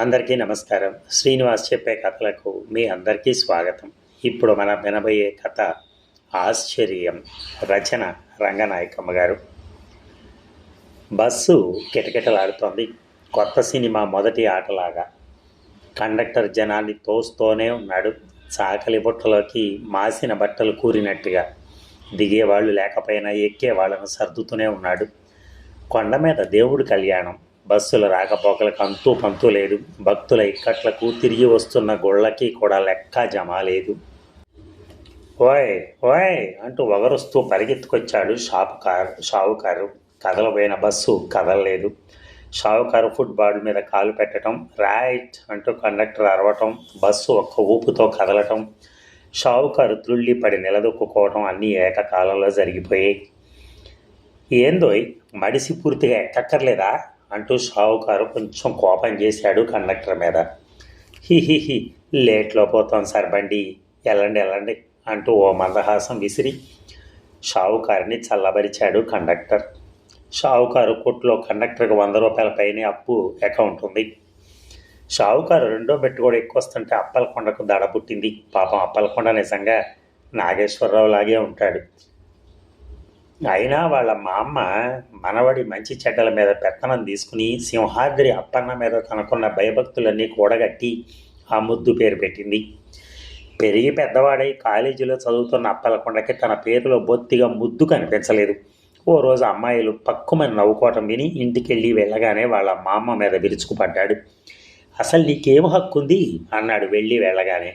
అందరికీ నమస్కారం. శ్రీనివాస్ చెప్పే కథలకు మీ అందరికీ స్వాగతం. ఇప్పుడు మన వినబోయే కథ ఆశ్చర్యం. రచన రంగనాయకమ్మ గారు. బస్సు కిటకిటలాడుతోంది. కొత్త సినిమా మొదటి ఆటలాగా. కండక్టర్ జనాన్ని తోస్తూనే ఉన్నాడు. చాకలి బుట్టలోకి మాసిన బట్టలు కూరినట్టుగా. దిగేవాళ్ళు లేకపోయినా ఎక్కే వాళ్ళను సర్దుతూనే ఉన్నాడు. కొండ మీద దేవుడి కళ్యాణం. బస్సుల రాకపోకలకు అంతూ పంతూ లేదు భక్తుల ఇక్కట్లకు తిరిగి వస్తున్న గుళ్ళకి కూడా లెక్క జమాలేదు ఓయ్ ఓయ్ అంటూ ఒగరుస్తూ పరిగెత్తుకొచ్చాడు షాపుకారు షావుకారు. కదలబోయిన బస్సు కదలలేదు. షావుకారు ఫుట్బాల్ మీద కాలు పెట్టడం రైట్ అంటూ కండక్టర్ అరవటం బస్సు ఒక్క ఊపుతో కదలటం షావుకారు త్రుళ్ళి పడి నిలదొక్కుకోవటం అన్నీ ఏకకాలంలో జరిగిపోయాయి. ఏందోయ్ మడిసి పూర్తిగా ఎక్కక్కర్లేదా? అంటూ షావుకారు కొంచెం కోపం చేశాడు కండక్టర్ మీద. హిహిహి లేట్లో పోతాం సార్ బండి. వెళ్ళండి వెళ్ళండి అంటూ ఓ మందహాసం విసిరి షావుకారిని చల్లబరిచాడు కండక్టర్. షావుకారు కొట్లో కండక్టర్కి వంద రూపాయల పైనే అప్పు అకౌంట్ ఉంది. షావుకారు రెండో బెట్టు కూడా ఎక్కువ వస్తుంటే అప్పలకొండకు దడ పుట్టింది. పాపం అప్పలకొండ నిజంగా నాగేశ్వరరావు లాగే ఉంటాడు. అయినా వాళ్ళ మా అమ్మ మనవడి మంచి చెడ్డల మీద పెత్తనం తీసుకుని సింహాద్రి అప్పన్న మీద తనకున్న భయభక్తులన్నీ కూడగట్టి ఆ ముద్దు పేరు పెట్టింది. పెరిగి పెద్దవాడై కాలేజీలో చదువుతున్న అప్పలకొండకి తన పేరులో బొత్తిగా ముద్దు కనిపించలేదు. ఓ రోజు అమ్మాయిలు పక్కుమని నవ్వుకోవటం విని ఇంటికెళ్ళి వెళ్ళగానే వాళ్ళ మా అమ్మ మీద విరుచుకుపడ్డాడు. అసలు నీకేం హక్కు ఉంది అన్నాడు వెళ్ళి వెళ్ళగానే.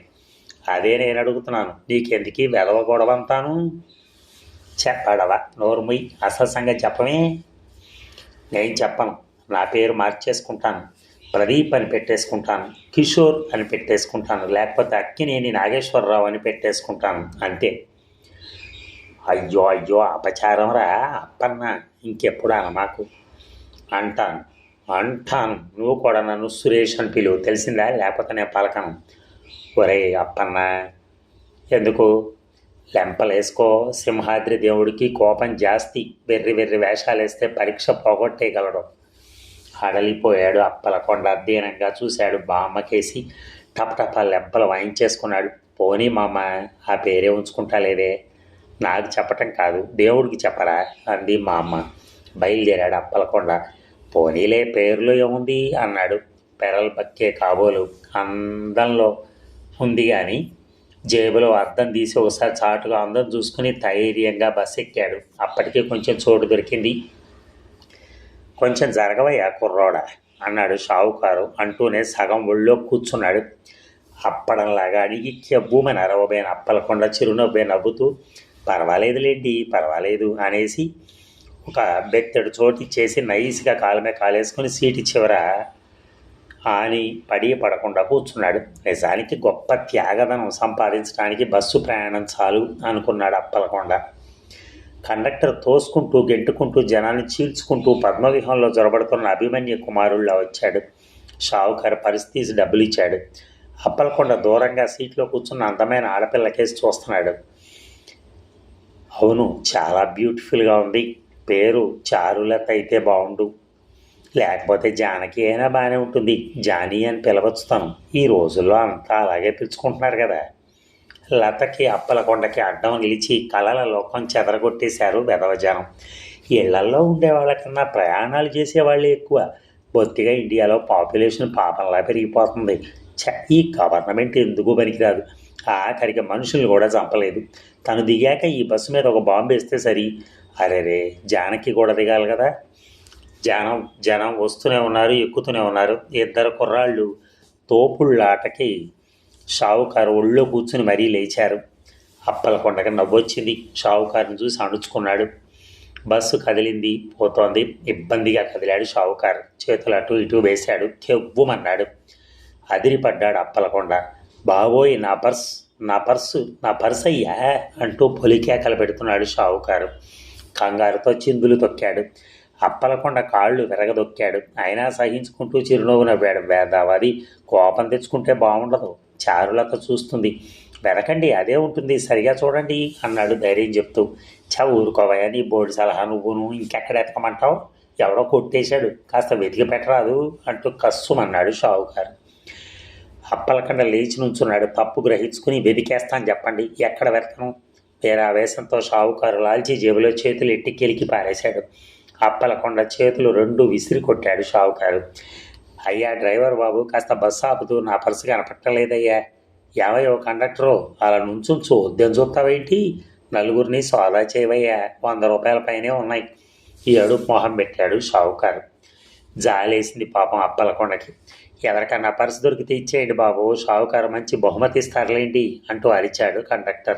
అదే నేను అడుగుతున్నాను. నీకెందుకీ వెదవ గొడవంతాను చెప్పడవా? నోరుముయ్ అసలు సంగతి చెప్పమే? నేను చెప్పను. నా పేరు మార్చేసుకుంటాను. ప్రదీప్ అని పెట్టేసుకుంటాను. కిషోర్ అని పెట్టేసుకుంటాను. లేకపోతే అక్కినేని నాగేశ్వరరావు అని పెట్టేసుకుంటాను. అంతే. అయ్యో అయ్యో అపచారం రా. అప్పన్న ఇంకెప్పుడు అన మాకు అంటాను. అంటాను. నువ్వు కూడా నన్ను సురేష్ అని పిలువు. తెలిసిందా? లేకపోతే నేను పలకను. ఒరే అప్పన్న. ఎందుకు? లెంపలేసుకో. సింహాద్రి దేవుడికి కోపం జాస్తి. వెర్రి వెర్రి వేషాలు వేస్తే పరీక్ష పోగొట్టేయగలడు. హడలిపోయాడు అప్పలకొండ అధ్యయనంగా చూశాడు బామ్మకేసి. టపటప లెంపలు వాయించేసుకున్నాడు. పోనీ మామ ఆ పేరే ఉంచుకుంటా లేదే? నాకు చెప్పటం కాదు. దేవుడికి చెప్పరా? అంది మా అమ్మ బయలుదేరాడు అప్పలకొండ. పోనీలే పేరులో ఏముంది? అన్నాడు. పెరల్ బక్కే కాబోలు. అందంలో ఉంది కానీ జేబులో అద్దం తీసి ఒకసారి చాటుగా అందం చూసుకుని ధైర్యంగా బస్ ఎక్కాడు. అప్పటికే కొంచెం చోటు దొరికింది. కొంచెం జరగవయ్యా కుర్రోడ అన్నాడు షావుకారు అంటూనే సగం ఒళ్ళో కూర్చున్నాడు. అప్పడంలాగా అడిగి కెవ్వుమని అరవబోయిన అప్పలకొండ చిరునవ్వే నవ్వుతూ పర్వాలేదులేండి పర్వాలేదు అనేసి ఒక బెత్తడు చోటు ఇచ్చేసి నైస్గా కాలు కాలేసుకొని సీటు చివర ఆని పడి పడకుండా కూర్చున్నాడు. నిజానికి గొప్ప త్యాగదనం సంపాదించడానికి బస్సు ప్రయాణం చాలు అనుకున్నాడు అప్పలకొండ. కండక్టర్ తోసుకుంటూ గెంటుకుంటూ జనాన్ని చీల్చుకుంటూ పద్మవ్యూహంలో జొరబడుతున్న అభిమన్య కుమారుల్లా వచ్చాడు. షావుకారు పరిస్థితి డబ్బులు ఇచ్చాడు అప్పలకొండ దూరంగా సీట్లో కూర్చున్న అందమైన ఆడపిల్ల కేసు చూస్తున్నాడు. అవును చాలా బ్యూటిఫుల్గా ఉంది. పేరు చారులత అయితే బాగుండు లేకపోతే జానకి అయినా బాగానే ఉంటుంది. జానీ అని పిలవచ్చు తను. ఈ రోజుల్లో అంతా అలాగే పిలుచుకుంటున్నారు కదా. లతకి అప్పలకొండకి అడ్డం నిలిచి కళల లోకం చెదరగొట్టేశారు వెధవజనం ఇళ్ళల్లో ఉండేవాళ్ళకన్నా ప్రయాణాలు చేసేవాళ్ళే ఎక్కువ. బొత్తిగా ఇండియాలో పాపులేషన్ పాపంలా పెరిగిపోతుంది. చ ఈ గవర్నమెంట్ ఎందుకు పనికిరాదు? ఆఖరికి మనుషులు కూడా చంపలేదు. తను దిగాక ఈ బస్సు మీద ఒక బాంబు వేస్తే సరి. అరే రే జానకి కూడా దిగాలి కదా. జనం జనం వస్తూనే ఉన్నారు ఎక్కుతూనే ఉన్నారు. ఇద్దరు కుర్రాళ్ళు తోపుళ్ళాటకి షావుకారు ఒళ్ళో కూర్చుని మరీ లేచారు. అప్పలకొండకి నవ్వొచ్చింది. షావుకారుని చూసి అణుచుకున్నాడు. బస్సు కదిలింది పోతోంది. ఇబ్బందిగా కదిలాడు షావుకారు. చేతులు అటు ఇటు వేశాడు. కెవ్వుమన్నాడు. అదిరిపడ్డాడు అప్పలకొండ. బాబోయ్ నా పర్స్ నా పర్సు నా పర్స్ అయ్యా అంటూ పొలికేకలు పెడుతున్నాడు షావుకారు. కంగారుతో చిందులు తొక్కాడు. అప్పలకొండ కాళ్ళు విరగదొక్కాడు. అయినా సహించుకుంటూ చిరునవ్వు నవ్వాడు. వేదావాది కోపం తెచ్చుకుంటే బాగుండదు చారులత చూస్తుంది. వెనకండి అదే ఉంటుంది. సరిగా చూడండి అన్నాడు ధైర్యం చెప్తూ. చ ఊరుకోవయ్యా నీ బోర్డు సలహా నువ్వును ఇంకెక్కడ ఎతకమంటావు? ఎవడో కొట్టేశాడు. కాస్త వెతికి పెట్టరాదు అంటూ కస్సుమన్నాడు షావుకారు. అప్పలకండ లేచి నుంచున్నాడు. తప్పు గ్రహించుకుని వెతికేస్తాను చెప్పండి. ఎక్కడ వెతకను? వేరే ఆవేశంతో షావుకారు లాల్చి జేబులో చేతులు ఎట్టి కెలికి పారేశాడు. అప్పలకొండ చేతులు రెండు విసిరి కొట్టాడు షావుకారు. అయ్యా డ్రైవర్ బాబు కాస్త బస్సు ఆపుతూ నా పర్సు కనపట్టలేదయ్యా. ఏమయ్యో కండక్టరు అలా నుంచుంచు ఉద్యం చూస్తావేంటి? నలుగురిని సోదా చేయవయ్యా వంద రూపాయల పైనే ఉన్నాయి. ఈ అడుపు మొహం పెట్టాడు షావుకారు. జాలేసింది పాపం అప్పలకొండకి. ఎవరికన్నా పర్సు దొరికితే ఇచ్చేయండి బాబు షావుకారు మంచి బహుమతి ఇస్తారులేండి అంటూ అరిచాడు కండక్టర్.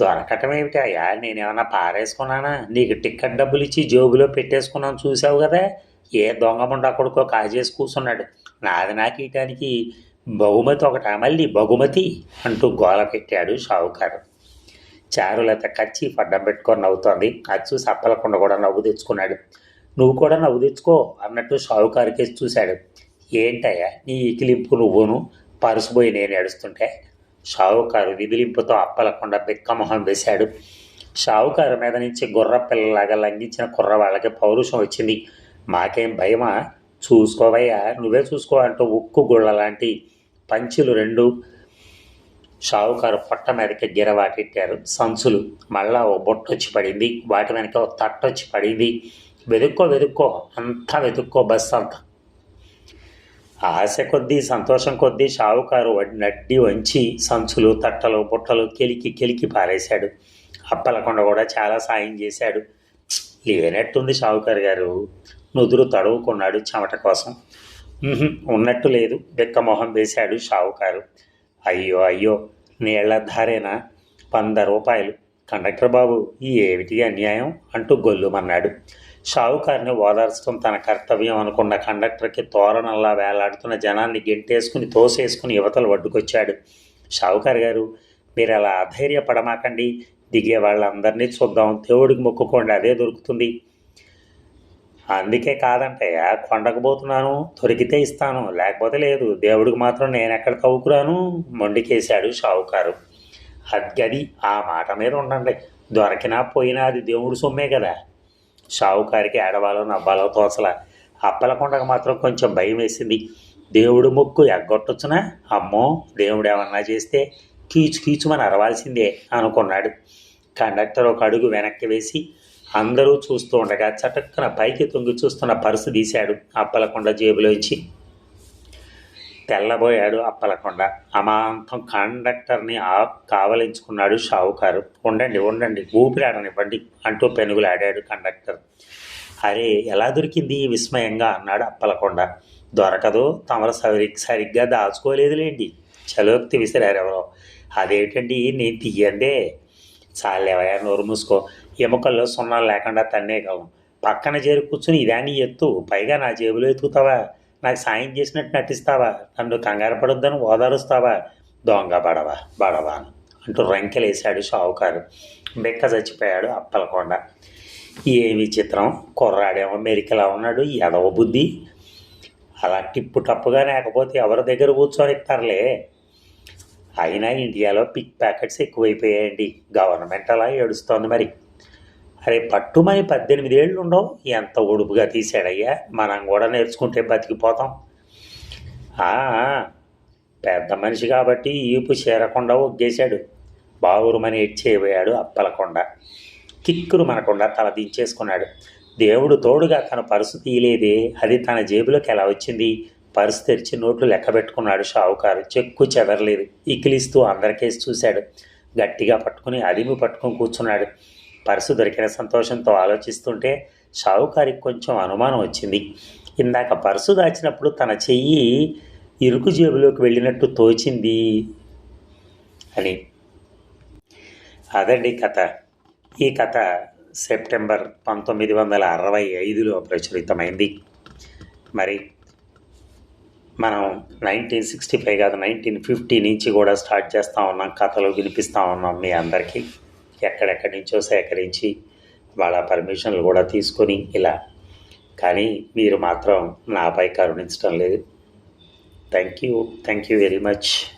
దొరకటం ఏమిటి అయ్యా? నేనేమన్నా పారేసుకున్నానా? నీకు టిక్కెట్ డబ్బులు ఇచ్చి జోబులో పెట్టేసుకున్నాను చూసావు కదా? ఏ దొంగముండా కొడుకో కాజేసి కూర్చున్నాడు నాది నాకు ఇయటానికి బహుమతి ఒకట మళ్ళీ బహుమతి అంటూ గోల పెట్టాడు షావుకారు. చారులత కచ్చి పడ్డం పెట్టుకొని నవ్వుతోంది. అచ్చు చూసి కూడా నవ్వు తెచ్చుకున్నాడు. నువ్వు కూడా నవ్వు తెచ్చుకో అన్నట్టు షావుకారు కేసి చూశాడు. ఏంటయ్యా? నీ ఇకిలింపు నువ్వును? పరుసుపోయి నేను ఏడుస్తుంటే షావుకారు విదిలింపుతో అప్పలకుండా బిక్కమొహం వేశాడు. షావుకారు మీద నుంచి గుర్ర పిల్లలాగా లంఘించిన కుర్రవాళ్ళకి పౌరుషం వచ్చింది మాకేం భయమా? చూసుకోవయ్యా నువ్వే చూసుకో అంటూ ఉక్కు గుళ్ళ లాంటి పంచులు రెండు షావుకారు పొట్ట మీదకి గిరవాటెట్టారు. సంచులు. మళ్ళా ఓ బొట్టొచ్చి పడింది. వాటి వెనక ఓ తట్టొచ్చి పడింది. వెతుక్కో వెతుక్కో అంతా వెతుక్కో బస్సు అంతా ఆశ కొద్దీ సంతోషం కొద్దీ షావుకారు నడ్డి వంచి సంచులు తట్టలు బుట్టలు కెలికి కెలికి పారేశాడు. అప్పలకొండ కూడా చాలా సాయం చేశాడు. లేనట్టుంది షావుకారు గారు. నుదురు తడువుకున్నాడు చెమట కోసం. ఉన్నట్టు లేదు. బెక్కమొహం వేశాడు షావుకారు. అయ్యో అయ్యో నీళ్ళ ధారేనా? వంద రూపాయలు. కండక్టర్ బాబు ఈ ఏమిటి అన్యాయం? అంటూ గొల్లుమన్నాడు. షావుకారిని ఓదార్చడం తన కర్తవ్యం అనుకున్న కండక్టర్కి తోరణంలా వేలాడుతున్న జనాన్ని గెంటేసుకుని తోసేసుకుని యువతలు వడ్డుకొచ్చాడు. షావుకారు గారు మీరు అలా అధైర్యపడమాకండి. దిగే వాళ్ళందరినీ చూద్దాం. దేవుడికి మొక్కుకోండి. అదే దొరుకుతుంది. అందుకే కాదంటయ్యా. కొండకపోతున్నాను. దొరికితే ఇస్తాను. లేకపోతే లేదు. దేవుడికి మాత్రం నేను ఎక్కడ తవ్వుకురాను? మొండికేశాడు షావుకారు. అది ఆ మాట మీద ఉండండి. దొరికినా పోయినా అది దేవుడి సొమ్మే కదా. షావుకారికి ఏడవాలో అబ్బాలో తోసల. అప్పలకొండకు మాత్రం కొంచెం భయం వేసింది. దేవుడు ముక్కు ఎగ్గొట్టొచ్చునా? అమ్మో దేవుడు ఏమన్నా చేస్తే కీచు కీచుమని అరవాల్సిందే అనుకున్నాడు. కండక్టర్ ఒక అడుగు వెనక్కి వేసి అందరూ చూస్తూ ఉండగా చటక్కన పైకి తొంగి చూస్తున్న పర్సు తీశాడు అప్పలకొండ జేబులోంచి. తెల్లబోయాడు అప్పలకొండ. అమాంతం కండక్టర్ని ఆ కావలించుకున్నాడు షావుకారు. ఉండండి ఉండండి ఊపిరాడనివ్వండి అంటూ పెనుగులాడాడు కండక్టర్. అరే ఎలా దొరికింది విస్మయంగా అన్నాడు అప్పలకొండ. దొరకదు తమరు సరి సరిగ్గా దాచుకోలేదులేండి. చలోక్తి విసిరారు ఎవరో అదేమిటండి నేను తీయందే చాలేవయా నోరు మూసుకో. ఎముకల్లో సున్నాలు లేకుండా తన్నేయగలను పక్కన చేరి కూర్చుని ఇదాని ఎత్తు. పైగా నా జేబులో ఎత్తుకుతావా? నాకు సాయం చేసినట్టు నటిస్తావా? నన్ను కంగారు పడొద్దని ఓదారుస్తావా? దొంగ బడవా బడవా అని అంటూ రంకెలేశాడు షావుకారు. బెక్క చచ్చిపోయాడు అప్పలకొండ. ఏమి చిత్రం కుర్రాడేమో మెరికలా ఉన్నాడు ఎదవ బుద్ధి. అలా టిప్పు టప్పుగా లేకపోతే ఎవరి దగ్గర కూర్చొని ఇస్తారులే? అయినా ఇండియాలో పిక్ ప్యాకెట్స్ ఎక్కువైపోయాయండి. గవర్నమెంట్ అలా ఏడుస్తోంది మరి. అరే పట్టుమని పద్దెనిమిదేళ్ళు ఉండవు ఎంత ఒడుపుగా తీశాడయ్యా. మనం కూడా నేర్చుకుంటే బతికిపోతాం. ఆ, పెద్ద మనిషి కాబట్టి ఈపు చేరకుండా ఒగ్గేశాడు. బావురుమని ఎడ్చేయబోయాడు అప్పలకొండ. కిక్కురు మనకుండా తల దించేసుకున్నాడు. దేవుడు తోడుగా తన పరుసు తీయలేదే. అది తన జేబులోకి ఎలా వచ్చింది? పర్సు తెరిచి నోట్లు లెక్క పెట్టుకున్నాడు షావుకారు. చెక్కు చెదరలేదు. ఇకిలిస్తూ అందరికేసి చూశాడు. గట్టిగా పట్టుకుని అదిమి పట్టుకుని కూర్చున్నాడు. పర్సు దొరికిన సంతోషంతో ఆలోచిస్తుంటే షావుకారికి కొంచెం అనుమానం వచ్చింది. ఇందాక పర్సు దాచినప్పుడు తన చెయ్యి ఇరుకు జేబులోకి వెళ్ళినట్టు తోచింది అని. అదండి కథ. ఈ కథ సెప్టెంబర్ పంతొమ్మిది వందల అరవై ఐదులో ప్రచురితమైంది. మరి మనం నైన్టీన్ సిక్స్టీ ఫైవ్ కాదు నైన్టీన్ ఫిఫ్టీ నుంచి కూడా స్టార్ట్ చేస్తూ ఉన్నాం కథలు వినిపిస్తూ ఉన్నాం మీ అందరికీ. ఎక్కడెక్కడి నుంచో సేకరించి వాళ్ళ పర్మిషన్లు కూడా తీసుకొని ఇలా. కానీ మీరు మాత్రం నాపై కరుణించడం లేదు. Thank you. Thank you very much.